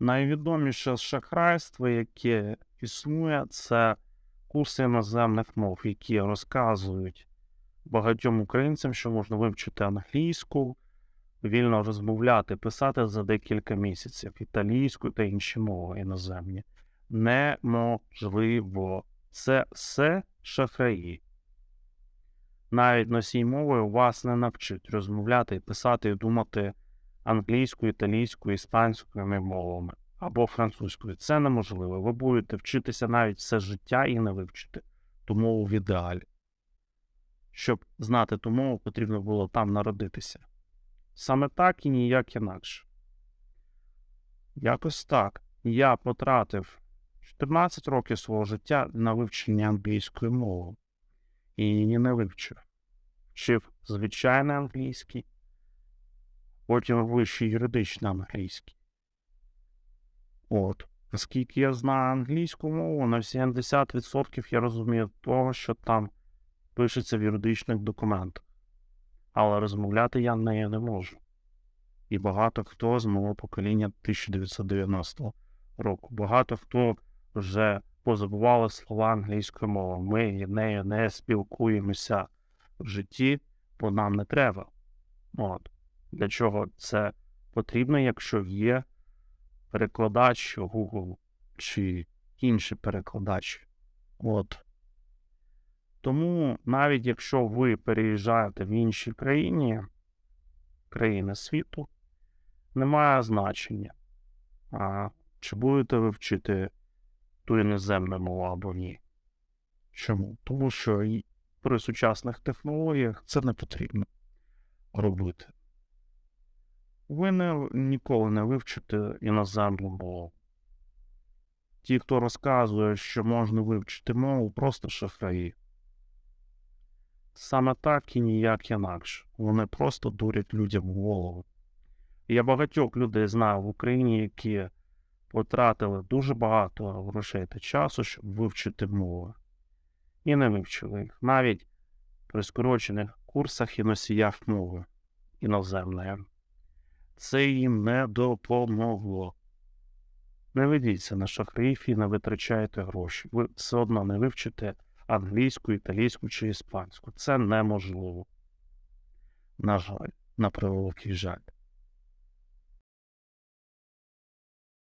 Найвідоміше шахрайство, яке існує, це курси іноземних мов, які розказують багатьом українцям, що можна вивчити англійську, вільно розмовляти, писати за декілька місяців італійську та інші мови іноземні. Неможливо. Це все шахраї. Навіть носій мови вас не навчить розмовляти писати і думати англійською, італійською, іспанською мовами або французькою. Це неможливо. Ви будете вчитися навіть все життя і не вивчити ту мову в ідеалі. Щоб знати ту мову, потрібно було там народитися. Саме так і ніяк інакше. Якось так. Я потратив 14 років свого життя на вивчення англійської мови. І не вивчив. Вчив звичайний англійський, потім вищий юридичний англійський. От. Оскільки я знаю англійську мову, на 70% я розумію того, що там пишеться в юридичних документах. Але розмовляти я нею не можу. І багато хто з мого покоління 1990 року. Багато хто вже позабували слова англійської мови. Ми нею не спілкуємося в житті, бо нам не треба. От. Для чого це потрібно, якщо є перекладач Google чи інший перекладач. От. Тому навіть якщо ви переїжджаєте в інші країні, країни світу, немає значення, а, чи будете ви вчити ту іноземну мову або ні. Чому? Тому що при сучасних технологіях це не потрібно робити. Ви не, ніколи не вивчите іноземну мову. Ті, хто розказує, що можна вивчити мову, просто шахраї. Саме так і ніяк інакше. Вони просто дурять людям голову. Я багатьох людей знаю в Україні, які потратили дуже багато грошей та часу, щоб вивчити мови. І не вивчили їх. Навіть при скорочених курсах і носіях мови іноземної. Це їм не допомогло. Не ведіться на шахраїв і не витрачайте гроші. Ви все одно не вивчите англійську, італійську чи іспанську. Це неможливо. На жаль, на превеликий жаль.